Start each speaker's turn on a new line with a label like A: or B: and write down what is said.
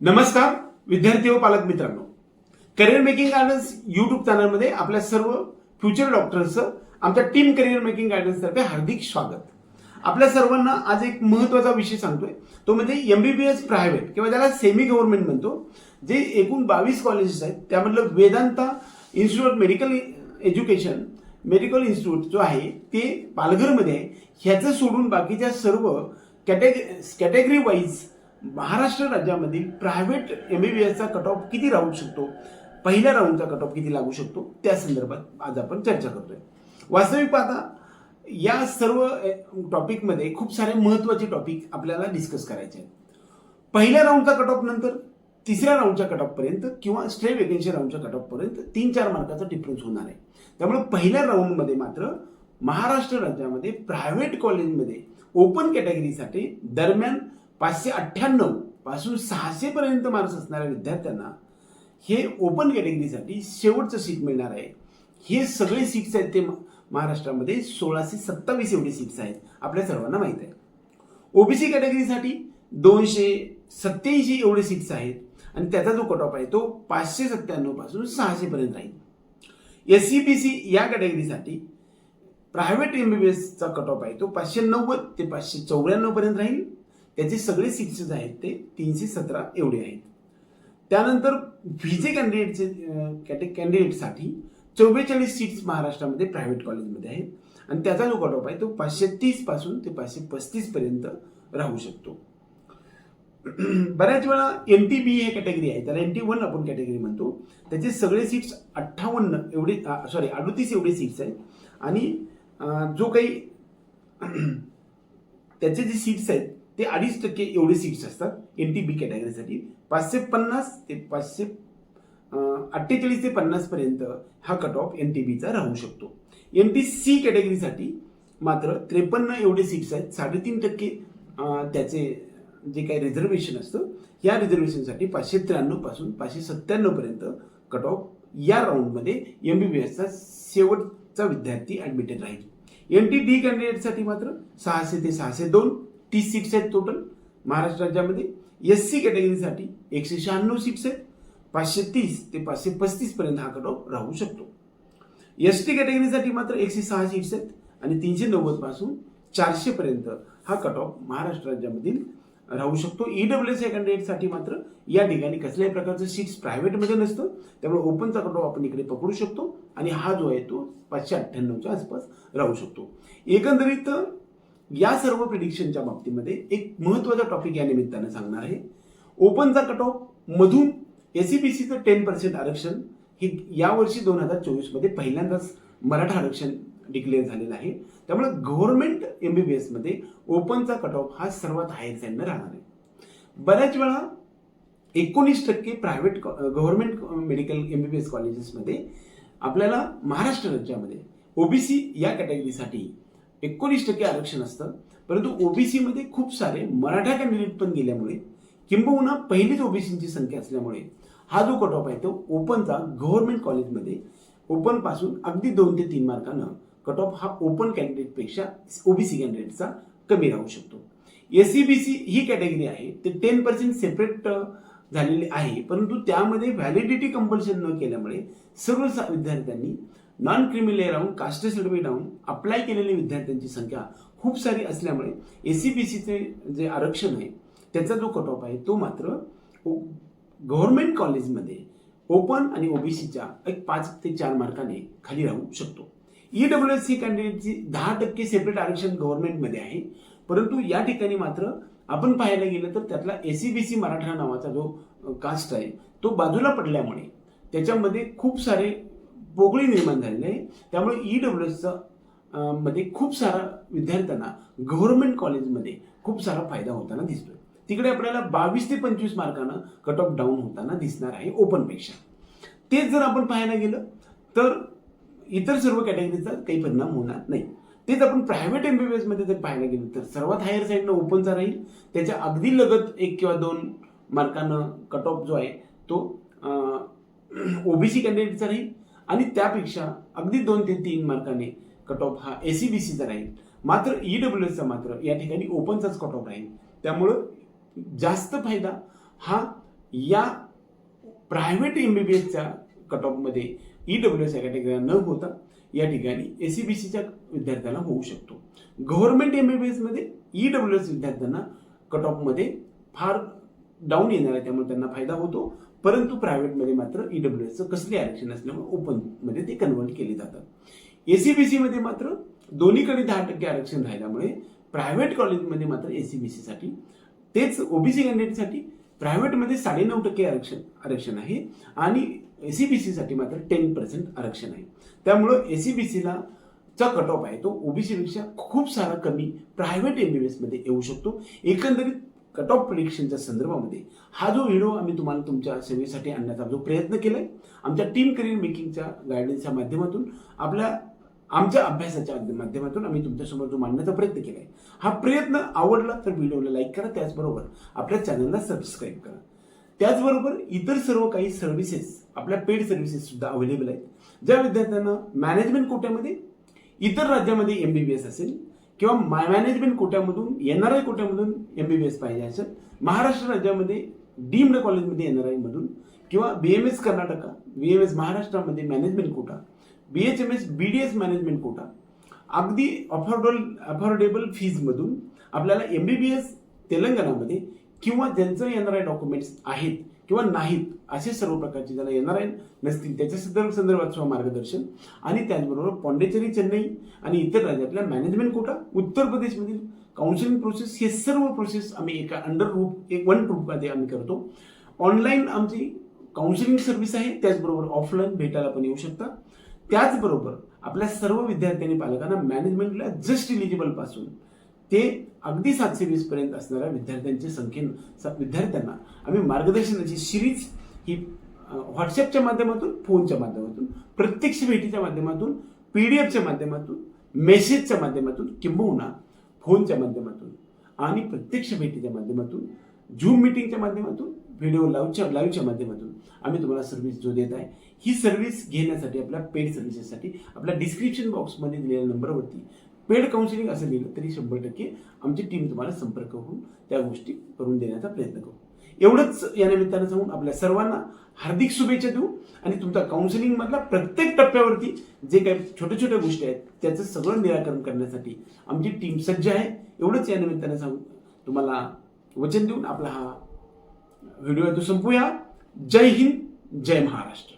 A: नमस्कार विद्यार्थी व पालक मित्रांनो. करिअर मेकिंग गायडन्स युट्यूब चॅनलमध्ये आपल्या सर्व फ्युचर डॉक्टर्सचं आमच्या टीम करिअर मेकिंग गायडन्स तर्फे हार्दिक स्वागत. आपल्या सर्वांना आज एक महत्त्वाचा विषय सांगतोय. तो म्हणजे एमबीबीएस प्रायव्हेट किंवा ज्याला सेमी गव्हर्नमेंट म्हणतो जे एकूण बावीस कॉलेजेस आहेत त्यामधलं Vedanta institute of medical education medical institute जो आहे ते पालघरमध्ये आहे. ह्याचं सोडून बाकीच्या सर्व कॅटेग कॅटेगरी वाईज महाराष्ट्र राज्यामधील प्रायव्हेट एम बी बी एसचा कट ऑफ किती राहू शकतो? पहिल्या राऊंडचा कट ऑफ किती लागू शकतो? त्या संदर्भात आज आपण चर्चा करतोय. वास्तविक पाहता या सर्व टॉपिकमध्ये खूप सारे महत्त्वाचे टॉपिक आपल्याला डिस्कस करायचे आहेत. पहिल्या राऊंडचा कट ऑफ नंतर तिसऱ्या राऊंडच्या कट ऑफपर्यंत किंवा स्ट्रे वेकेन्सी राऊंडच्या कट ऑफपर्यंत तीन चार मार्काचा डिफरन्स होणार आहे. त्यामुळे पहिल्या राऊंडमध्ये मात्र महाराष्ट्र राज्यामध्ये प्रायव्हेट कॉलेजमध्ये ओपन कॅटेगरीसाठी दरम्यान पाचशे अठ्ठ्याण्णवपासून सहाशे पर्यंत मार्क्स असणाऱ्या विद्यार्थ्यांना हे ओपन कॅटेगरीसाठी शेवटचं सीट मिळणार आहे. हे सगळे सीट्स आहेत ते म- महाराष्ट्रामध्ये सोळाशे सत्तावीस एवढे सीट्स आहेत. आपल्या सर्वांना माहीत आहे. ओबीसी कॅटेगरीसाठी दोनशे सत्याऐंशी एवढे सीट्स आहेत आणि त्याचा जो कट ऑफ आहे तो पाचशे सत्त्याण्णवपासून सहाशे पर्यंत राहील. एस सी बी सी या कॅटेगरीसाठी प्रायव्हेट एम बी बी एसचा कट ऑफ आहे तो पाचशे नव्वद ते पाचशे चौऱ्याण्णव पर्यंत राहील. त्याचे सगळे सीट्स आहेत ते तीनशे सतरा एवढे आहेत. त्यानंतर व्हिजे कॅन्डिडेटचे कॅटे कॅन्डिडेटसाठी चव्वेचाळीस सीट्स महाराष्ट्रामध्ये प्रायव्हेट कॉलेजमध्ये आहेत. आणि त्याचा जो कट ऑफ आहे तो पाचशे तीसपासून ते पाचशे पस्तीसपर्यंत राहू शकतो. बऱ्याच वेळा एन टी बी हे कॅटेगरी आहे. त्याला एन टी वन आपण कॅटेगरी म्हणतो. त्याचे सगळे सीट्स अठ्ठावन्न एवढे सॉरी अडतीस एवढे सीट्स आहेत. आणि जो काही त्याचे जे सीट्स आहेत ते अडीच टक्के एवढे सीट्स असतात एन टी बी कॅटेगरीसाठी पाचशे पन्नास ते पाचशे अठ्ठेचाळीस ते पन्नासपर्यंत हा कट ऑफ एन टी बीचा राहू शकतो. एन टी सी कॅटेगरीसाठी मात्र त्रेपन्न एवढे सीट्स आहेत साडेतीन टक्के त्याचे जे काही रिझर्वेशन असतं या रिझर्वेशनसाठी पाचशे त्र्याण्णवपासून पाचशे सत्त्याण्णवपर्यंत कट ऑफ या राऊंडमध्ये एम बी बी एसचा शेवटचा विद्यार्थी ॲडमिटेड राहील. एन टी डी कॅन्डिडेटसाठी मात्र सहाशे ते सहाशे दोन तीस सीट्स आहेत टोटल महाराष्ट्र राज्यामध्ये एस सी कॅटेगरीसाठी एकशे शहाण्णव सीट्स आहेत. पाचशे तीस ते पाचशे पस्तीस पर्यंत हा कट ऑफ राहू शकतो. एस टी कॅटेगरीसाठी मात्र एकशे सहा सीट्स आहेत आणि तीनशे नव्वदपासून चारशे पर्यंत हा कट ऑफ महाराष्ट्र राज्यामधील राहू शकतो. ईडब्ल्यू एस कॅन्डिडेटसाठी मात्र या ठिकाणी कसल्याही प्रकारचं सीट्स प्रायव्हेटमध्ये नसतं. त्यामुळे ओपनचा कट ऑफ आपण इकडे पकडू शकतो आणि हा जो आहे तो पाचशे अठ्ठ्याण्णवच्या आसपास राहू शकतो. एकंदरीत या सर्व प्रिडिक्शनच्या बाबतीमध्ये एक महत्त्वाचा टॉपिक या निमित्तानं सांगणार आहे. ओपनचा कट ऑफ मधून एस सी बी सीचं टेन पर्सेंट आरक्षण हे यावर्षी दोन हजार चोवीसमध्ये पहिल्यांदाच मराठा आरक्षण डिक्लेअर झालेलं आहे. त्यामुळे गव्हर्नमेंट एम बी बी एसमध्ये ओपनचा कट ऑफ हा सर्वात हायर साईडनं राहणार आहे. बऱ्याच वेळा एकोणीस टक्के private government medical M B B S कॉलेजेसमध्ये आपल्याला महाराष्ट्र राज्यामध्ये ओबीसी या कॅटेगरीसाठी एकोणीस टक्के आरक्षण असतं. परंतु ओबीसीमध्ये खूप सारे मराठा कॅन्डिडेट पण गेल्यामुळे किंबहुना पहिलीच ओबीसीची संख्या असल्यामुळे हा जो कट ऑफ आहे तो ओपनचा गव्हर्नमेंट कॉलेजमध्ये ओपनपासून अगदी दोन ते तीन मार्कानं कट ऑफ हा ओपन कॅन्डिडेटपेक्षा ओबीसी कॅन्डिडेटचा कमी राहू शकतो. एस सी बी सी ही कॅटेगरी आहे ते टेन पर्सेंट सेपरेट झालेली आहे. परंतु त्यामध्ये व्हॅलिडिटी कंपल्शन न केल्यामुळे सर्व विद्यार्थ्यांनी नॉन क्रिमिनल राहून कास्ट सर्टिफिकेट राहून अप्लाय केलेल्या विद्यार्थ्यांची संख्या खूप सारी असल्यामुळे एस सी बी सीचे जे आरक्षण आहे त्याचा जो कट ऑफ आहे तो मात्र गव्हर्नमेंट कॉलेजमध्ये ओपन आणि ओबीसीच्या एक पाच ते चार मार्काने खाली राहू शकतो. E E W S C कॅन्डिडेटची दहा टक्के सेपरेट आरक्षण गव्हर्नमेंटमध्ये आहे. परंतु या ठिकाणी मात्र आपण पाहायला गेलं तर त्यातला एस बी सी मराठा नावाचा जो कास्ट आहे तो बाजूला पडल्यामुळे त्याच्यामध्ये खूप सारे पोकळी निर्माण झालेली आहे. त्यामुळे ई डब्ल्यू एसचं मध्ये खूप सारा विद्यार्थ्यांना गव्हर्नमेंट कॉलेजमध्ये खूप सारा फायदा होताना दिसतोय. तिकडे आपल्याला बावीस ते पंचवीस मार्कानं कट ऑफ डाऊन होताना दिसणार आहे ओपनपेक्षा तेच जर आपण पाहायला गेलं तर इतर सर्व कॅटेगरीचा काही परिणाम होणार नाही. तेच आपण प्रायव्हेट एम बी बी एसमध्ये जर पाहायला गेलं तर सर्वात हायर साईडनं ओपनचा राहील. त्याच्या अगदी लगत एक किंवा दोन मार्कानं कट ऑफ जो आहे तो ओबीसी कॅन्डिडेटचा राहील. आणि त्यापेक्षा अगदी दोन ते तीन मार्काने कट ऑफ हा ए सी बी सीचा राहील. मात्र ई डब्ल्यू एसचा मात्र या ठिकाणी ओपनचाच कट ऑफ राहील. त्यामुळं जास्त फायदा हा या प्रायव्हेट एम बी बी एसच्या कट ऑफमध्ये ई डब्ल्यू एस कॅटेगरी न होता या ठिकाणी ए सी बी सीच्या विद्यार्थ्यांना होऊ शकतो. गव्हर्नमेंट एम बी बी एसमध्ये ई डब्ल्यू एस विद्यार्थ्यांना कट ऑफमध्ये फार डाऊन येणार आहे. त्यामुळे त्यांना फायदा होतो. परंतु प्रायव्हेटमध्ये मात्र ई डब्ल्यू एसचं कसले आरक्षण असल्यामुळे ओपनमध्ये ते कन्वर्ट केले जातात. ए सी बी सीमध्ये मात्र दोन्हीकडे दहा टक्के आरक्षण राहिल्यामुळे प्रायव्हेट कॉलेजमध्ये मात्र ए सी बी सीसाठी तेच ओबीसी कॅन्डिडेटसाठी प्रायव्हेटमध्ये साडेनऊ टक्के आरक्षण आरक्षण आहे आणि ए सी बी सीसाठी मात्र टेन पर्सेंट आरक्षण आहे. त्यामुळं ए सी बी चा कट ऑफ आहे. तो ओबीसीपेक्षा खूप सारा कमी प्रायव्हेट एमबीबीएसमध्ये एसमध्ये येऊ शकतो. एकंदरीत कट ऑफ प्रिडिक्शनच्या संदर्भामध्ये हा जो व्हिडिओ आम्ही तुम्हाला तुमच्या सेवेसाठी आणण्याचा जो प्रयत्न केला आहे आमच्या टीम करिअर मेकिंगच्या गायडन्सच्या माध्यमातून आपल्या आमच्या अभ्यासाच्या माध्यमातून आम्ही तुमच्यासमोर जो मांडण्याचा प्रयत्न केला आहे हा प्रयत्न आवडला तर व्हिडिओला लाईक करा. त्याचबरोबर आपल्या चॅनलला सबस्क्राईब करा. त्याचबरोबर इतर सर्व काही सर्व्हिसेस आपल्या पेड सर्व्हिसेस सुद्धा अवेलेबल आहेत. ज्या विद्यार्थ्यांना मॅनेजमेंट कोट्यामध्ये इतर राज्यामध्ये एम बी बी एस असेल किंवा माय मॅनेजमेंट कोट्यामधून एन आर आय कोट्यामधून एम बी बी एस पाहिजे असेल महाराष्ट्र राज्यामध्ये डीम्ड कॉलेजमध्ये एन आर आयमधून किंवा B M S Karnataka B M S महाराष्ट्रामध्ये management quota B H M S B D S management quota अगदी अफोर्डेबल अफोर्डेबल फीजमधून आपल्याला एम बी बी एस तेलंगणामध्ये किंवा ज्यांचं एन आर आय डॉक्युमेंट्स आहेत किंवा नाहीत असे सर्व प्रकारचे ज्याला येणार आहेत नसतील त्याच्या संदर्भ संदर्भात सुद्धा मार्गदर्शन. आणि त्याचबरोबर पॉंडेचेरी चेन्नई आणि इतर राज्यातल्या मॅनेजमेंट कोटा उत्तर प्रदेशमधील काउन्सिलिंग प्रोसेस हे सर्व प्रोसेस आम्ही एका अंडर रूप एक वन ग्रुपमध्ये आम्ही करतो. ऑनलाईन आमची काउन्सिलिंग सर्व्हिस आहे त्याचबरोबर ऑफलाईन भेटायला पण येऊ शकता. त्याचबरोबर आपल्या सर्व विद्यार्थ्यांनी पालकांना मॅनेजमेंटला जस्ट इलिजिबलपासून ते अगदी सातशे वीस पर्यंत असणाऱ्या विद्यार्थ्यांची संख्येन विद्यार्थ्यांना आम्ही मार्गदर्शनाची सिरीज ही व्हॉट्सअपच्या माध्यमातून फोनच्या माध्यमातून प्रत्यक्ष भेटीच्या माध्यमातून पी डी एफच्या माध्यमातून मेसेजच्या माध्यमातून किंबहुना फोनच्या माध्यमातून आणि प्रत्यक्ष भेटीच्या माध्यमातून झूम मिटिंगच्या माध्यमातून व्हिडिओ लाईव्हच्या लाईव्हच्या माध्यमातून आम्ही तुम्हाला सर्व्हिस जो देत आहे ही सर्व्हिस घेण्यासाठी आपल्या पेड सर्व्हिसेससाठी आपल्या डिस्क्रिप्शन बॉक्समध्ये दिलेल्या नंबरवरती पेड काउन्सिलिंग असं लिहिलं तरी शंभर टक्के आमची टीम तुम्हाला संपर्क होऊन त्या गोष्टी करून देण्याचा प्रयत्न करू. एवढंच या निमित्तानं सांगून आपल्या सर्वांना हार्दिक शुभेच्छा देऊ आणि तुमचा काउन्सिलिंगमधला प्रत्येक टप्प्यावरती जे काही छोट्या छोट्या गोष्टी आहेत त्याचं सगळं निराकरण करण्यासाठी आमची टीम सज्ज आहे. एवढंच या निमित्तानं सांगून तुम्हाला वचन देऊन आपला हा व्हिडिओ तो संपूया. जय हिंद जय महाराष्ट्र.